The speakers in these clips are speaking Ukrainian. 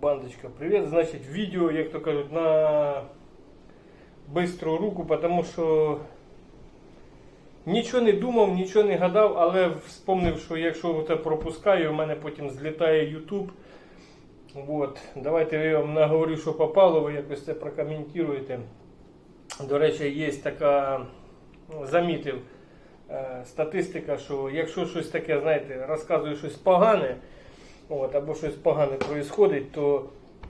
Бандочка, привіт. Значить, відео, як то кажуть, на бистру руку, тому що нічого не думав, нічого не гадав, але вспомнив, що якщо це пропускаю, у мене потім злітає YouTube. Вот. Давайте я вам наговорю, що попало, ви якось це прокоментуєте. До речі, є така, ну, замітив е, статистика, що якщо щось таке, знаєте, розказує щось погане, от, або щось погане происходить, то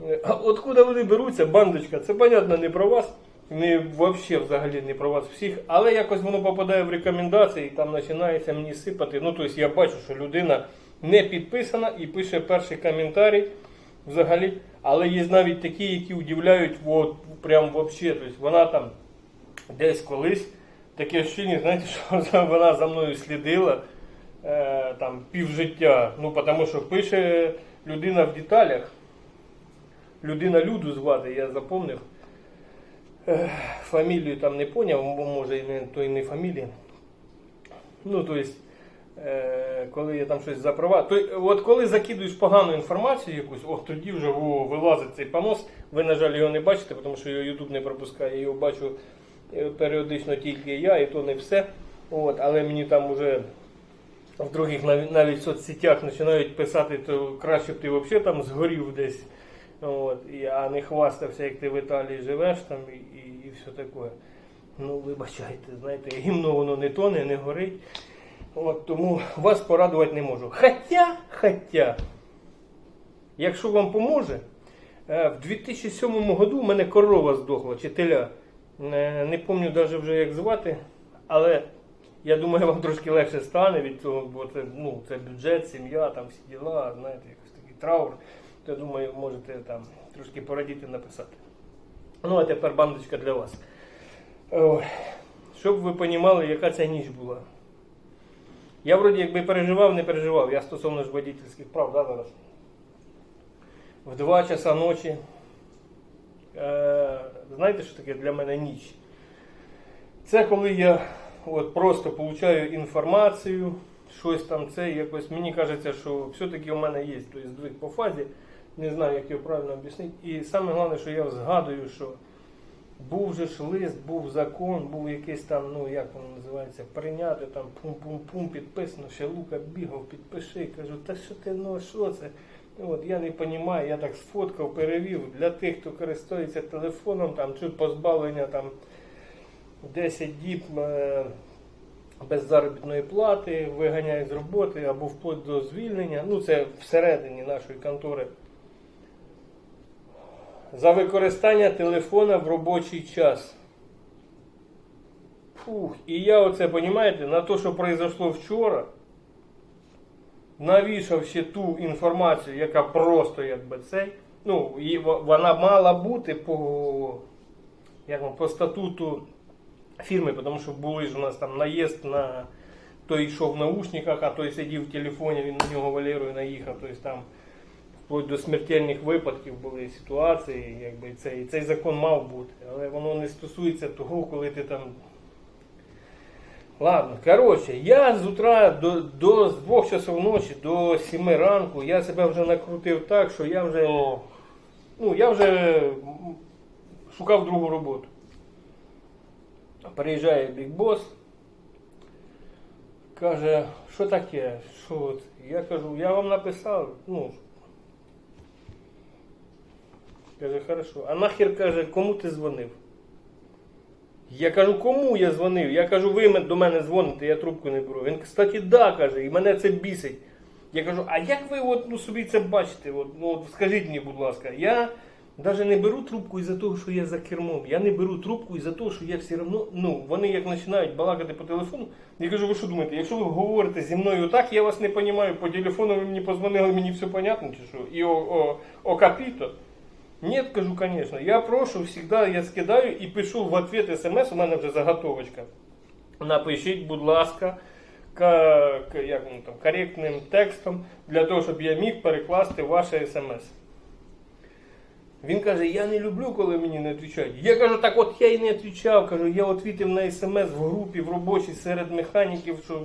е, а откуда вони беруться, бандочка, це понятно не про вас, не вообще взагалі не про вас всіх, але якось воно попадає в рекомендації, і там починається мені сипати. Ну, тобто я бачу, що людина не підписана і пише перший коментарій взагалі. Але є навіть такі, які удивляють, от, прям вообще. Тобто вона там десь колись таке ощущення, знаєте, що вона за мною слідила е, там півжиття. Ну, тому що пише людина в деталях. Людина Люду звати, я запомнив. Е, фамілію там не поняв, може то і не фамілія. Ну, то есть, е, коли я там щось запровад... То, от коли закидуєш погану інформацію якусь, от тоді вже о, вилазить цей понос. Ви, на жаль, його не бачите, тому що його YouTube не пропускає. Я його бачу періодично тільки я, і то не все. От, але мені там в других навіть, навіть соцсетях починають писати, то краще б ти взагалі там згорів десь. От, і, а не хвастався, як ти в Італії живеш там і, і, і все таке. Ну, вибачайте, знаєте, гімно воно не тоне, не горить. От, тому вас порадувати не можу. Хоча, хоча, якщо вам поможе, е, в 2007 году у мене корова здохла, чи теля. Е, Не пам'ятаю навіть вже як звати, але я думаю, вам трошки легше стане від цього, бо це, ну, це бюджет, сім'я, там всі діла, знаєте, якось такий траур. То я думаю, можете там трошки порадіти написати. Ну, а тепер бандочка для вас. Щоб ви розуміли, яка ця ніч була. Я вроді якби переживав, не переживав. Я стосовно ж водительських прав, да, зараз. В 2 часа ночі. Е, знаєте, що таке для мене ніч? Це коли я от, просто получаю інформацію, щось там це, якось мені кажеться, що все-таки у мене є тобто, здвиг по фазі. Не знаю, як його правильно об'яснити. І саме головне, що я згадую, що був же ж лист, був закон, був якийсь там, ну як воно називається, прийняти там пум-пум-пум, підписано, ще Лука бігав, підпиши. Кажу, та що ти, ну що це? От, я не розумію, я так сфоткав, перевів для тих, хто користується телефоном, там чи позбавлення там 10 діб е, без заробітної плати, виганяють з роботи або вплоть до звільнення. Ну це всередині нашої контори. За використання телефона в робочий час. Фух, і я оце, розумієте, на те, що произошло вчора, навішав ще ту інформацію, яка просто якби цей. Ну, і вона мала бути по, як по статуту фірми, тому що були ж у нас там наїзд на той йшов в наушниках, а той сидів в телефоні, він на нього Валерою наїхав. Тобто там вплоть до смертельних випадків були ситуації, якби цей, цей закон мав бути, але воно не стосується того, коли ти там. Ладно, коротше, я з утра до, до з 2 часов ночі до 7 ранку я себе вже накрутив так, що я вже. Ну, я вже шукав другу роботу. Приїжджає Boss, каже, що таке? Що от? Я кажу, я вам написав, ну. Каже, хорошо. А нахер каже, кому ти дзвонив? Я кажу, кому я дзвонив? Я кажу, ви до мене дзвоните, я трубку не беру. Він, кстати, да, каже, і мене це бісить. Я кажу, а як ви от, ну, собі це бачите? От, ну, от скажіть мені, будь ласка, я навіть не беру трубку із-за того, що я за кермом. Я не беру трубку із-за того, що я все одно, ну, вони як починають балакати по телефону, я кажу, ви що думаєте, якщо ви говорите зі мною так, я вас не розумію, по телефону ви мені позвонили, мені все понятно, чи що? І о, о, о капіто. Нет, кажу, конечно. Я прошу, всегда я скидаю і пишу в ответ смс, у мене вже заготовочка. Напишіть, будь ласка, ка- ка- як воно там, коректним текстом, для того, щоб я міг перекласти ваше смс. Він каже, я не люблю, коли мені не відповідають. Я кажу, так от я і не відповідав. Кажу, я відповів на смс в групі, в робочій серед механіків, що.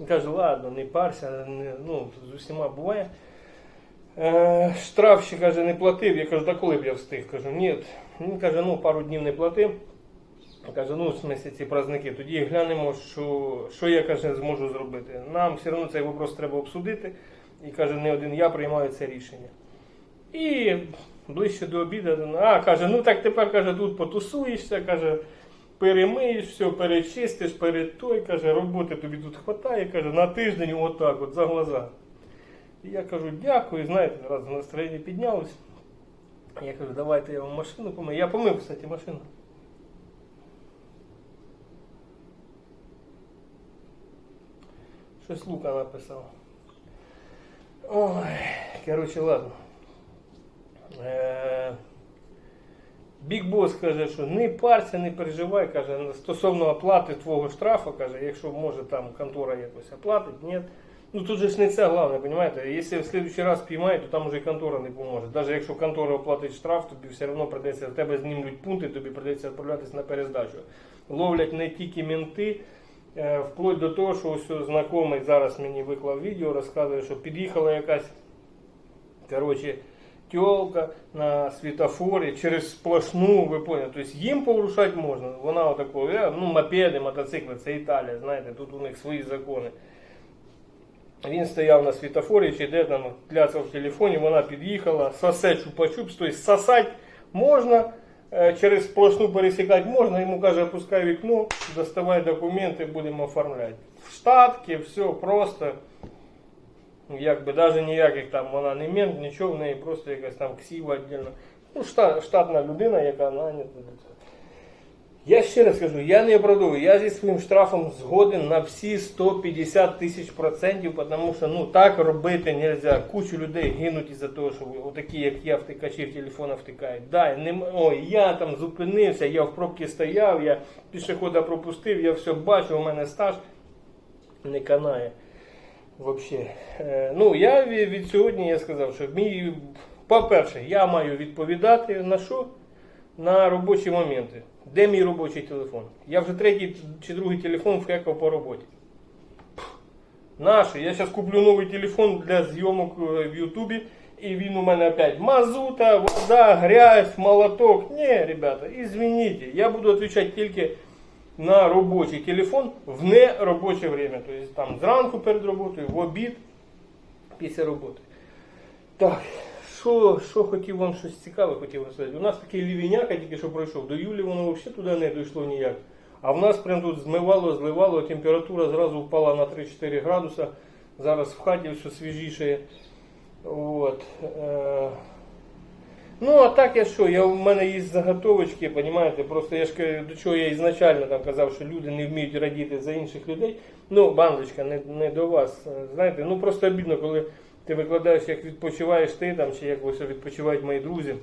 Він каже, ладно, не парся, не, ну, з усіма буває. Е, штраф ще каже, не платив. Я кажу, да коли б я встиг? Кажу, ні. Він каже, ну пару днів не платив. Каже, ну в смислі ці праздники, тоді глянемо, що, що я каже, зможу зробити. Нам все одно цей вопрос треба обсудити. І каже, не один я приймаю це рішення. І ближче до обіду, а каже, ну так тепер каже, тут потусуєшся, каже, перемиєш, все, перечистиш, перед той, каже, роботи тобі тут хватає, каже, на тиждень отак, от за глаза. І я кажу, дякую, знаєте, раз настроєння піднялось. Я кажу, давайте я вам машину помию. Я помив, кстати, машину. Щось Лука написав. Ой, коротше, ладно. Е, Біг Бос каже, що не парся, не переживай, каже, стосовно оплати твого штрафу, каже, якщо може там контора якось оплатить, ні. Ну тут же ж не це головне, понимаете? Якщо в следующий раз піймають, то там уже і контора не поможе. Навіть якщо контора оплатить штраф, тобі все одно придеться, в тебе знімуть пункти, тобі придеться відправлятися на перездачу. Ловлять не тільки менти, е, вплоть до того, що ось знайомий зараз мені виклав відео, розказує, що під'їхала якась коротше, тьолка на світофорі через сплошну, ви поняли, тобто їм порушати можна. Вона отако, е, ну, мопеди, мотоцикли, це Італія, знаєте, тут у них свої закони. Він стояв на світофорі, чи де там кляцав в телефоні, вона під'їхала, сосе чупа-чупс, тобто сосать можна, е, через сплошну пересікати можна, йому каже, опускай вікно, доставай документи, будемо оформляти. В штатки, все просто. Якби навіть ніяких там вона не мент, нічого в неї просто якась там ксіва віддільно. Ну, штат, штатна людина, яка нанята. Я ще раз кажу, я не оправдовую, я зі своїм штрафом згоден на всі 150 тисяч процентів, тому що ну так робити не можна. Кучу людей гинуть із-за того, що отакі, як я, втикачі в телефона втикають. Да, не, м- ой, я там зупинився, я в пробці стояв, я пішохода пропустив, я все бачу, у мене стаж не канає. Вообще. Е, ну, я від, сьогодні я сказав, що мій, по-перше, я маю відповідати на що? На робочі моменти. Де мій робочий телефон? Я вже третій чи другий телефон вхекав по роботі. Наш. Я зараз куплю новий телефон для зйомок е, в Ютубі. І він у мене опять мазута, вода, грязь, молоток. Ні, ребята, извините, я буду відповідати тільки на робочий телефон в неробоче время. Тобто там зранку перед роботою, в обід, після роботи. Так, що, що хотів вам щось цікаве хотів сказати. У нас такий лівіняка тільки що пройшов. До Юлі воно взагалі туди не дійшло ніяк. А в нас прям тут змивало, зливало, температура зразу впала на 3-4 градуса. Зараз в хаті все свіжіше. От. Е, Ну, а так я що, я, в мене є заготовочки, понімаєте, просто я ж до чого я ізначально там казав, що люди не вміють радіти за інших людей. Ну, бандочка, не, не до вас. е, Знаєте, ну просто обідно, коли ти викладаєш, як відпочиваєш ти там, чи як ось відпочивають мої друзі.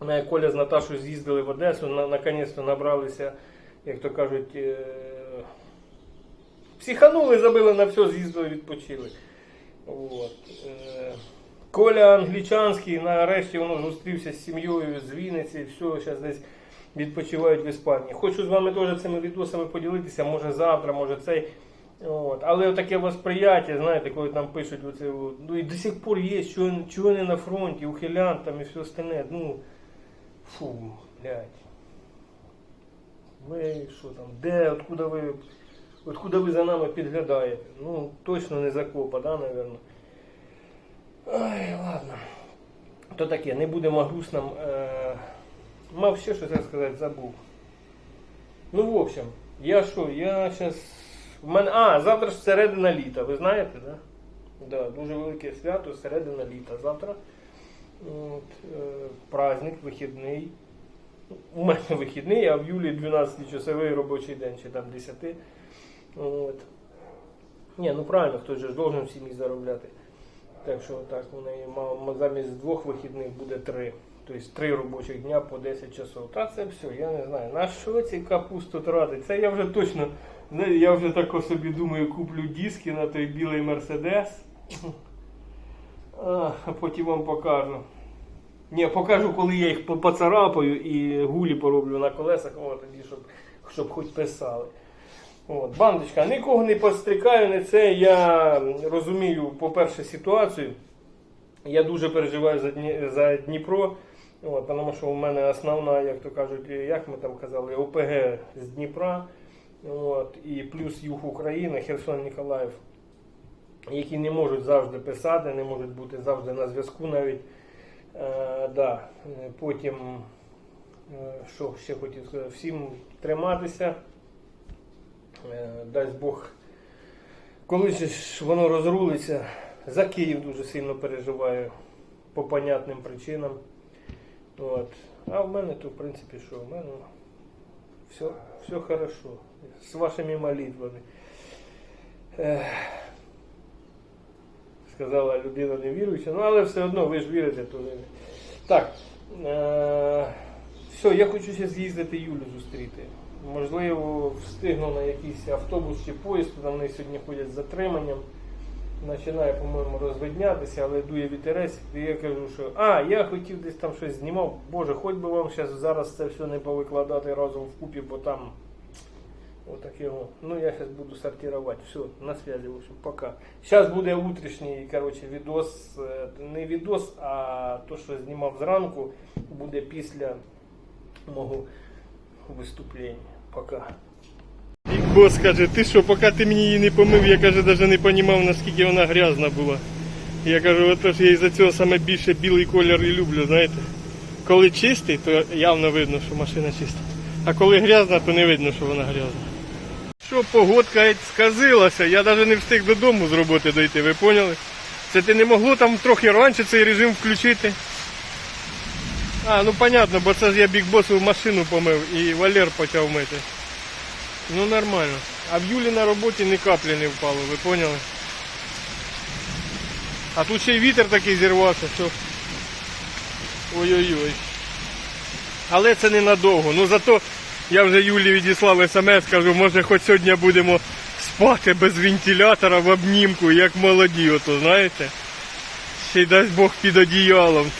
Мене Коля з Наташою з'їздили в Одесу, на, наконець-то набралися, як то кажуть, е, психанули, забили на все, з'їздили, відпочили. От. Коля Англічанський нарешті воно зустрівся з сім'єю з Вінниці, все, зараз десь відпочивають в Іспанії. Хочу з вами теж цими відосами поділитися, може завтра, може цей. От. Але таке восприяття, знаєте, коли там пишуть, оце, ну і до сих пор є, чого, чого не на фронті, ухилян там і все остальне. Ну, фу, блядь. Ви що там, де, откуда ви, откуда ви за нами підглядаєте? Ну, точно не за копа, да, наверное. Ай, ладно. То таке, не будемо грустним. Е... Мав ще щось розказати, забув. Ну, в общем, я що, я зараз. Мене... А, завтра ж середина літа, ви знаєте, да? Да, дуже велике свято, середина літа. Завтра От, е... праздник, вихідний. У мене вихідний, а в Юлі 12-часовий робочий день, чи там 10. От. Ні, ну правильно, хтось же ж должен в сім'ї заробляти. Так що так, у неї замість двох вихідних буде три. Тобто три робочих дня по 10 часов. Та це все, я не знаю. На що ці капусту тратить? Це я вже точно, я вже так собі думаю, куплю диски на той білий Мерседес. А, потім вам покажу. Ні, покажу, коли я їх поцарапаю і гулі пороблю на колесах, о, тоді, щоб, щоб хоч писали. От, бандочка, нікого не пострікаю, не це. Я розумію, по-перше, ситуацію. Я дуже переживаю за, за Дніпро, от, тому що у мене основна, як то кажуть, як ми там казали, ОПГ з Дніпра, от, і плюс Юг України, Херсон Ніколаїв, які не можуть завжди писати, не можуть бути завжди на зв'язку навіть. Е, да. е, Потім, е, що ще хотів сказати, всім триматися. Е, дасть Бог, коли ж воно розрулиться, за Київ дуже сильно переживаю по понятним причинам. От. А в мене то, в принципі, що, в мене все, все хорошо. З вашими молитвами. Ех, сказала людина невіруюча, ну але все одно ви ж вірите, то ви. Так. Е- все, я хочу ще з'їздити Юлю зустріти. Можливо, встигну на якийсь автобус чи поїзд, там вони сьогодні ходять з затриманням. Починає, по-моєму, розвиднятися, але дує вітерець. І я кажу, що а, я хотів десь там щось знімав. Боже, хоч би вам зараз зараз це все не повикладати разом вкупі, бо там отаке. о. Ну я зараз буду сортувати. Все, на связи, в общем, пока. Зараз буде утрішній, коротше, відос, е, не відос, а то, що знімав зранку, буде після мого виступлення. Пока. Бос каже, ти що, поки ти мені її не помив, я каже, навіть не розумів, наскільки вона грязна була. Я кажу, отож я із-за цього саме більше білий колір і люблю, знаєте. Коли чистий, то явно видно, що машина чиста. А коли грязна, то не видно, що вона грязна. Що погодка сказилася, я навіть не встиг додому з роботи дойти, ви поняли? Це ти не могло там трохи раніше цей режим включити. А, ну понятно, бо це ж я бікбосову машину помив і Валер почав мити. Ну нормально. А в Юлі на роботі ні каплі не впало, ви поняли? А тут ще й вітер такий зірвався, що. Ой-ой-ой. Але це ненадовго. Ну зато я вже Юлі відіслав смс, кажу, може хоч сьогодні будемо спати без вентилятора в обнімку, як молоді, ото знаєте. Ще й дасть Бог під одіялом.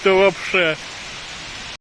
Тьфу, То вообще.